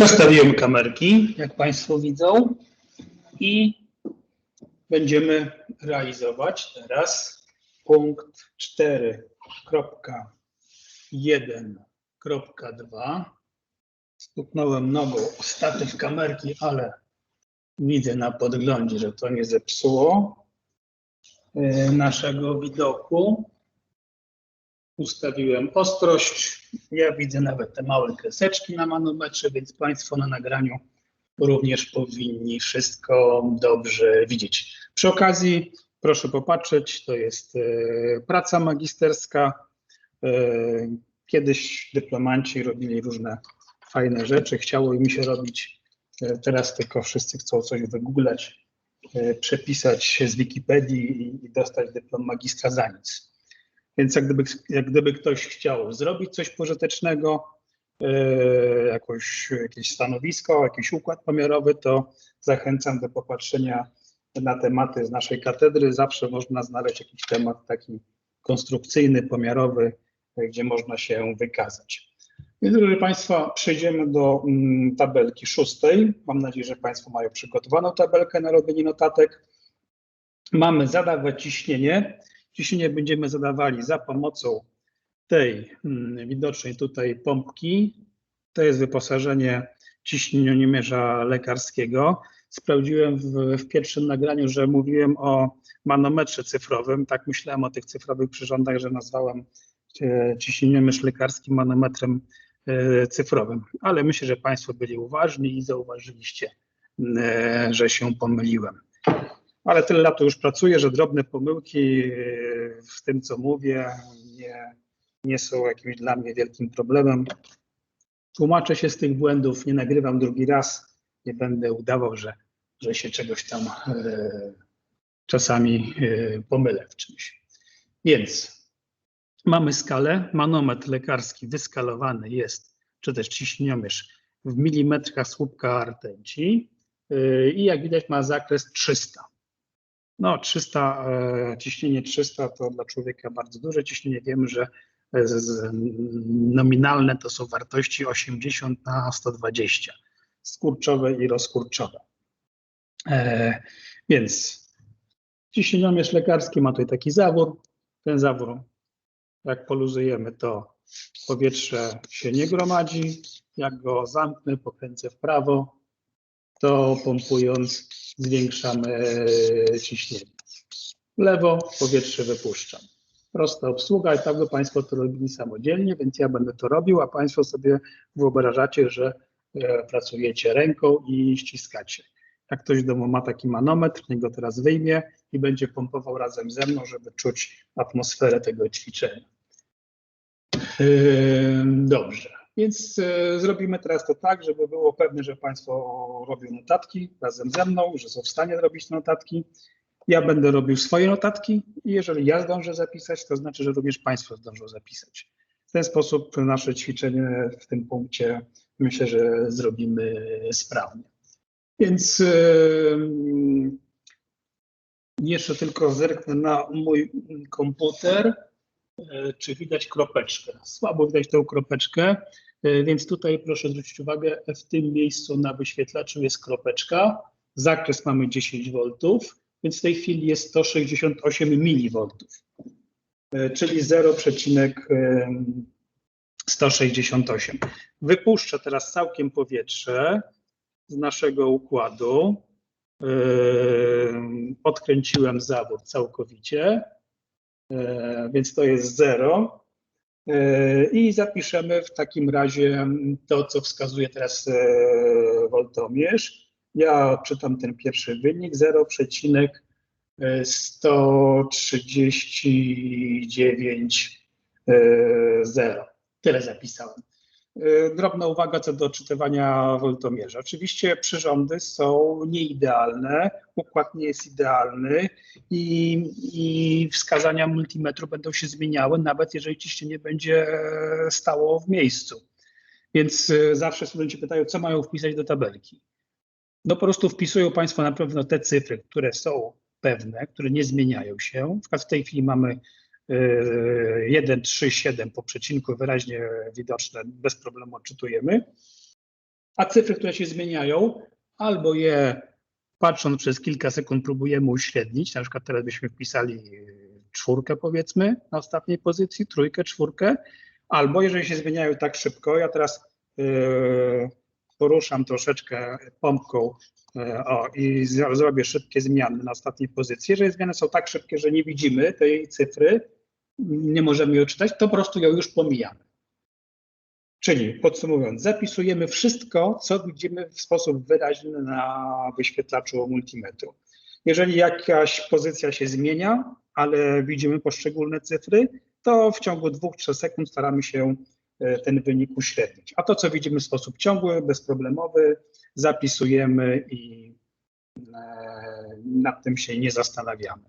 Przestawiłem kamerki, jak Państwo widzą, i będziemy realizować teraz punkt 4.1.2. Stuknąłem nogą o statyw kamerki, ale widzę na podglądzie, że to nie zepsuło e, naszego widoku. Ustawiłem ostrość. Ja widzę nawet te małe kreseczki na manometrze, więc Państwo na nagraniu również powinni wszystko dobrze widzieć. Przy okazji proszę popatrzeć, to jest e, praca magisterska. E, Kiedyś dyplomanci robili różne fajne rzeczy, chciało mi się robić. E, Teraz tylko wszyscy chcą coś wygooglać, przepisać z Wikipedii i dostać dyplom magistra za nic. Więc jak gdyby, jak gdyby ktoś chciał zrobić coś pożytecznego, e, jakoś, jakieś stanowisko, jakiś układ pomiarowy, to zachęcam do popatrzenia na tematy z naszej katedry. Zawsze można znaleźć jakiś temat taki konstrukcyjny, pomiarowy, e, gdzie można się wykazać. Więc, proszę Państwa, przejdziemy do mm, tabelki szóstej. Mam nadzieję, że Państwo mają przygotowaną tabelkę na robienie notatek. Mamy zadawać ciśnienie. Ciśnienie będziemy zadawali za pomocą tej mm, widocznej tutaj pompki. To jest wyposażenie ciśnieniomierza lekarskiego. Sprawdziłem w, w pierwszym nagraniu, że mówiłem o manometrze cyfrowym. Tak myślałem o tych cyfrowych przyrządach, że nazwałem e, ciśnieniomierz lekarski manometrem e, cyfrowym. Ale myślę, że Państwo byli uważni i zauważyliście, e, że się pomyliłem ale tyle lat już pracuję, że drobne pomyłki yy, w tym, co mówię, nie, nie są jakimś dla mnie wielkim problemem. Tłumaczę się z tych błędów, nie nagrywam drugi raz, nie będę udawał, że, że się czegoś tam yy, czasami yy, pomylę w czymś. Więc mamy skalę, manometr lekarski wyskalowany jest, czy też ciśnieniomierz w milimetrach słupka yy, i jak widać ma zakres 300. No, 300, e, ciśnienie 300 to dla człowieka bardzo duże ciśnienie. Wiemy, że e, nominalne to są wartości 80 na 120, skurczowe i rozkurczowe. E, więc ciśnieniomierz lekarski ma tutaj taki zawór. Ten zawór, jak poluzujemy, to powietrze się nie gromadzi. Jak go zamknę, pokręcę w prawo, to pompując zwiększamy e, ciśnienie. Lewo powietrze wypuszczam. Prosta obsługa i tak by Państwo to robili samodzielnie, więc ja będę to robił, a Państwo sobie wyobrażacie, że e, pracujecie ręką i ściskacie. Jak ktoś w domu ma taki manometr, niech go teraz wyjmie i będzie pompował razem ze mną, żeby czuć atmosferę tego ćwiczenia. Ym, Dobrze, więc e, zrobimy teraz to tak, żeby było pewne, że Państwo robią notatki razem ze mną, że są w stanie robić notatki. Ja będę robił swoje notatki i jeżeli ja zdążę zapisać, to znaczy, że również Państwo zdążą zapisać. W ten sposób nasze ćwiczenie w tym punkcie myślę, że zrobimy sprawnie. Więc ym, jeszcze tylko zerknę na mój komputer czy widać kropeczkę. Słabo widać tę kropeczkę, e, więc tutaj proszę zwrócić uwagę, w tym miejscu na wyświetlaczu jest kropeczka, zakres mamy 10 V, więc w tej chwili jest 168 mV, e, czyli 0,168. Wypuszczę teraz całkiem powietrze z naszego układu. E, Odkręciłem zawór całkowicie. E, więc to jest 0. I zapiszemy w takim razie to, co wskazuje teraz e, woltomierz. Ja czytam ten pierwszy wynik 0,139,0. Tyle zapisałem. E, Drobna uwaga co do czytywania woltomierza. Oczywiście przyrządy są nieidealne, układ nie jest idealny i, i wskazania multimetru będą się zmieniały, nawet jeżeli ciśnienie będzie stało w miejscu. Więc e, zawsze studenci pytają, co mają wpisać do tabelki. No po prostu wpisują Państwo na pewno te cyfry, które są pewne, które nie zmieniają się. W tej chwili mamy 1, 3, 7 po przecinku wyraźnie widoczne, bez problemu odczytujemy. A cyfry, które się zmieniają, albo je patrząc przez kilka sekund próbujemy uśrednić, na przykład teraz byśmy wpisali y, czwórkę powiedzmy na ostatniej pozycji, trójkę, czwórkę, albo jeżeli się zmieniają tak szybko, ja teraz yy, poruszam troszeczkę pompką yy, o, i zrobię szybkie zmiany na ostatniej pozycji. Jeżeli zmiany są tak szybkie, że nie widzimy tej cyfry, nie możemy jej odczytać, to po prostu ją już pomijamy. Czyli podsumowując, zapisujemy wszystko, co widzimy w sposób wyraźny na wyświetlaczu multimetru. Jeżeli jakaś pozycja się zmienia, ale widzimy poszczególne cyfry, to w ciągu 2-3 sekund staramy się e, ten wynik uśrednić. A to, co widzimy w sposób ciągły, bezproblemowy, zapisujemy i e, nad tym się nie zastanawiamy.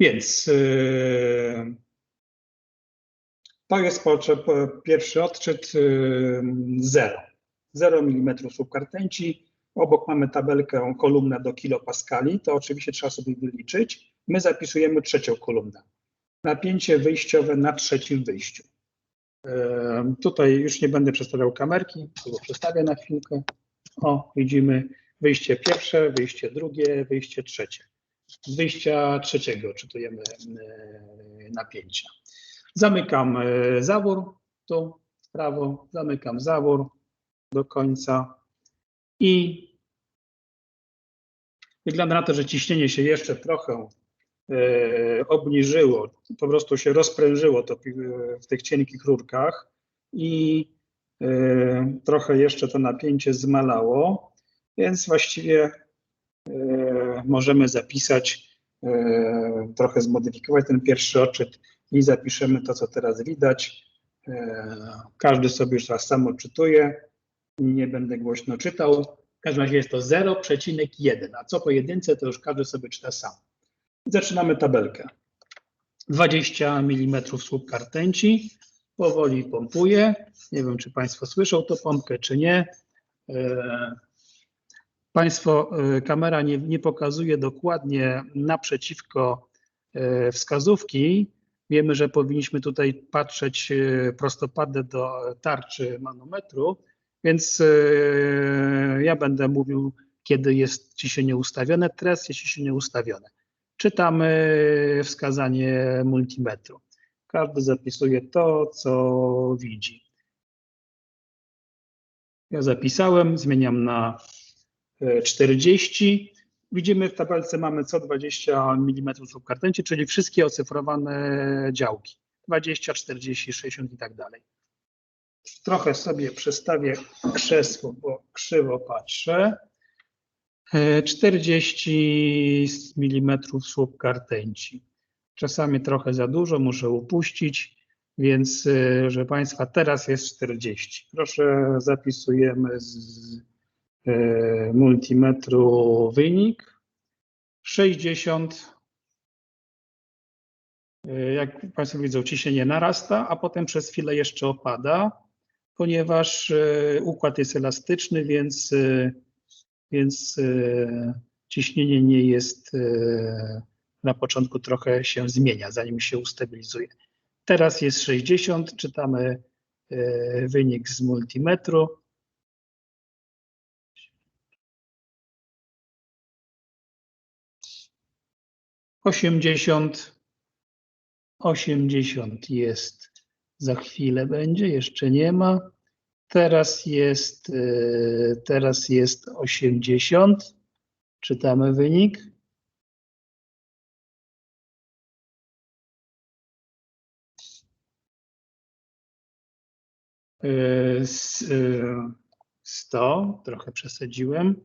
Więc e, to jest pierwszy odczyt 0. 0 mm słupka rtęci. Obok mamy tabelkę, kolumnę do kilopaskali. To oczywiście trzeba sobie wyliczyć. My zapisujemy trzecią kolumnę. Napięcie wyjściowe na trzecim wyjściu. E, Tutaj już nie będę przestawiał kamerki, tylko przestawię na chwilkę. O, widzimy wyjście pierwsze, wyjście drugie, wyjście trzecie. Z wyjścia trzeciego czytujemy e, napięcia. Zamykam e, zawór tu w prawo, zamykam zawór do końca i wygląda na to, że ciśnienie się jeszcze trochę e, obniżyło, po prostu się rozprężyło to w tych cienkich rurkach i trochę jeszcze to napięcie zmalało, więc właściwie możemy zapisać, e, trochę zmodyfikować ten pierwszy odczyt i zapiszemy to, co teraz widać. E, Każdy sobie już raz sam odczytuje. Nie będę głośno czytał. W każdym razie jest to 0,1, a co po jedynce, to już każdy sobie czyta sam. Zaczynamy tabelkę. 20 mm słupka rtęci. Powoli pompuję. Nie wiem, czy Państwo słyszą tą pompkę, czy nie. Państwo, e, kamera nie, nie pokazuje dokładnie naprzeciwko e, wskazówki. Wiemy, że powinniśmy tutaj patrzeć e, prostopadle do tarczy manometru, więc ja będę mówił, kiedy jest ciśnienie ustawione, teraz jest ciśnienie ustawione. Czytamy wskazanie multimetru. Każdy zapisuje to, co widzi. Ja zapisałem, zmieniam na 40. Widzimy w tabelce mamy co 20 mm słupka rtęci, czyli wszystkie ocyfrowane działki. 20, 40, 60 i tak dalej. Trochę sobie przestawię krzesło, bo krzywo patrzę. E, 40 mm słupka rtęci. Czasami trochę za dużo, muszę upuścić, więc, e, proszę Państwa, teraz jest 40. Proszę, zapisujemy z e, multimetru wynik. 60. E, Jak Państwo widzą, ciśnienie narasta, a potem przez chwilę jeszcze opada, ponieważ e, układ jest elastyczny, więc, e, więc e, ciśnienie nie jest e, na początku trochę się zmienia, zanim się ustabilizuje. Teraz jest 60, czytamy e, wynik z multimetru. Osiemdziesiąt, osiemdziesiąt jest, za chwilę będzie, jeszcze nie ma. Teraz jest, e, teraz jest osiemdziesiąt. Czytamy wynik. E, s- e, 100, trochę przesadziłem.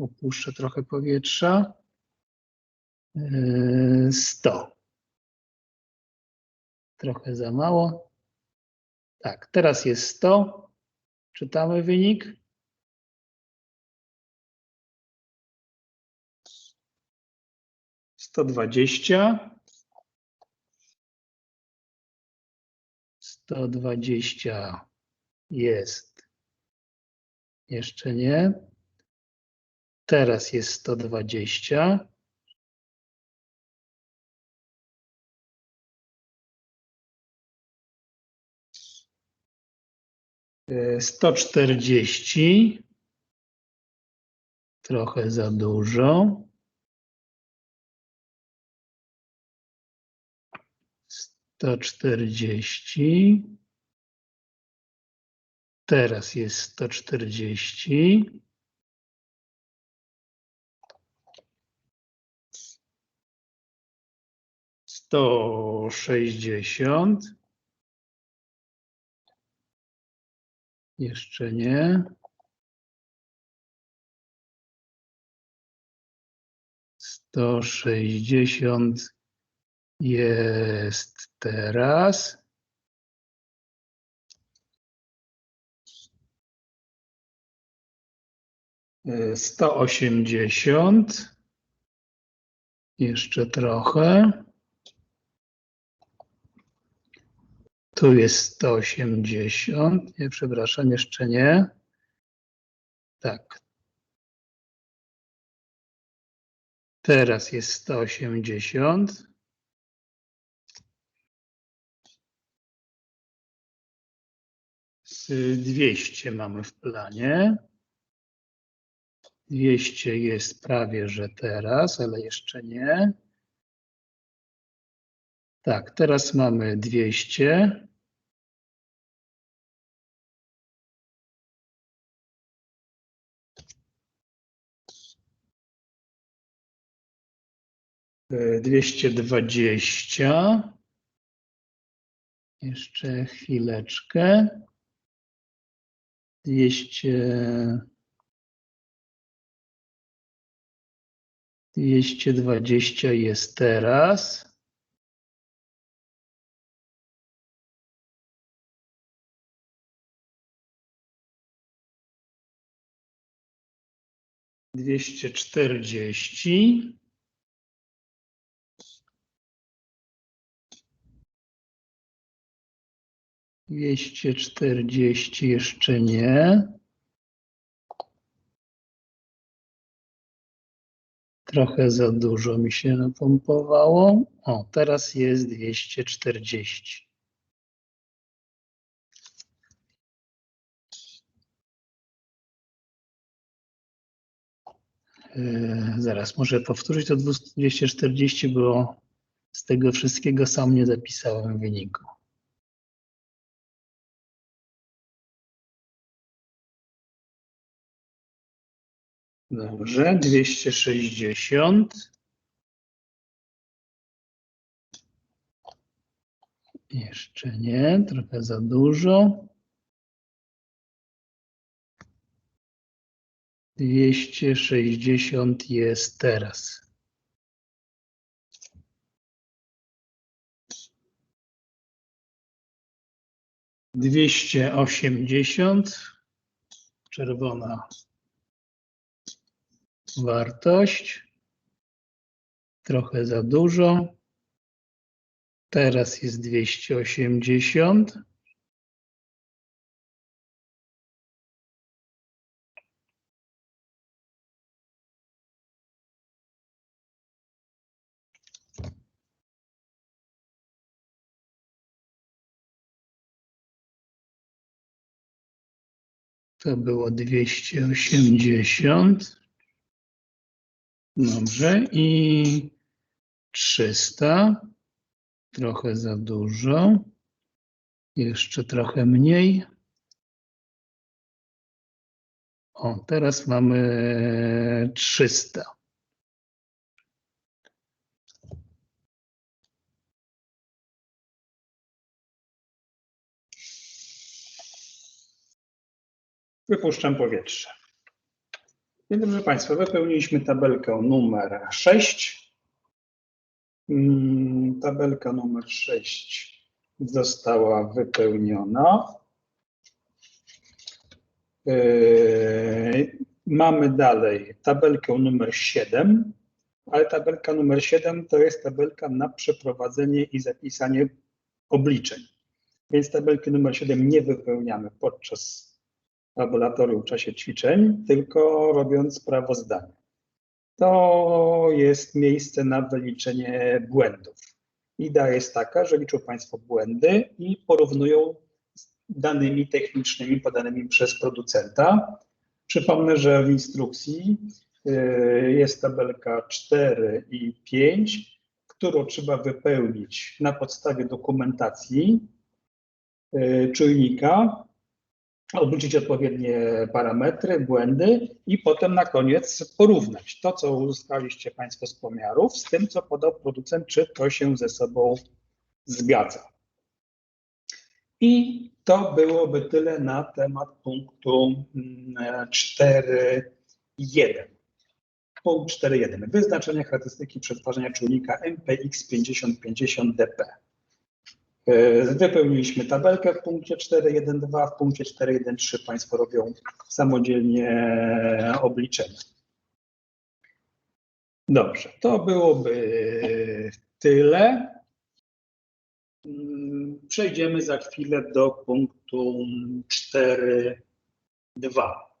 Opuszczę trochę powietrza. E, 100. Trochę za mało. Tak, teraz jest 100. Czytamy wynik. Sto dwadzieścia. Sto dwadzieścia jest. Jeszcze nie. Teraz jest sto dwadzieścia. 140. Trochę za dużo. 140. Teraz jest 140. Sto sześćdziesiąt. Jeszcze nie. Sto sześćdziesiąt jest teraz. Sto osiemdziesiąt. Jeszcze trochę. Tu jest 180. Nie, przepraszam, jeszcze nie. Tak. Teraz jest 180. Z 200 mamy w planie. 200 jest prawie, że teraz, ale jeszcze nie. Tak, teraz mamy 200. E, 220. Jeszcze chwileczkę. 200. 220 jest teraz. Dwieście czterdzieści. Dwieście czterdzieści jeszcze nie. Trochę za dużo mi się napompowało. O, teraz jest 240. Yy, Zaraz, muszę powtórzyć to 240, bo z tego wszystkiego sam nie zapisałem wyniku. Dobrze, 260. Jeszcze nie, trochę za dużo. 260 jest teraz. Dwieście osiemdziesiąt, czerwona wartość. Trochę za dużo. Teraz jest 280. To było 280. Dobrze. I 300. Trochę za dużo. Jeszcze trochę mniej. O, teraz mamy 300. Wypuszczam powietrze. Więc, proszę Państwa, wypełniliśmy tabelkę numer 6. Mm, Tabelka numer 6 została wypełniona. Yy, Mamy dalej tabelkę numer 7, ale tabelka numer 7 to jest tabelka na przeprowadzenie i zapisanie obliczeń. Więc tabelki numer 7 nie wypełniamy podczas laboratorium w czasie ćwiczeń, tylko robiąc sprawozdanie. To jest miejsce na wyliczenie błędów. Idea jest taka, że liczą Państwo błędy i porównują danymi technicznymi podanymi przez producenta. Przypomnę, że w instrukcji y, jest tabelka 4 i 5, którą trzeba wypełnić na podstawie dokumentacji y, czujnika, odwrócić odpowiednie parametry, błędy i potem na koniec porównać to, co uzyskaliście Państwo z pomiarów, z tym, co podał producent, czy to się ze sobą zgadza. I to byłoby tyle na temat punktu 4.1. Punkt 4.1. Wyznaczenie charakterystyki przetwarzania czujnika MPX 5050DP. Wypełniliśmy tabelkę w punkcie 4.1.2, w punkcie 4.1.3 Państwo robią samodzielnie obliczenia. Dobrze, to byłoby tyle. Mm, Przejdziemy za chwilę do punktu 4.2.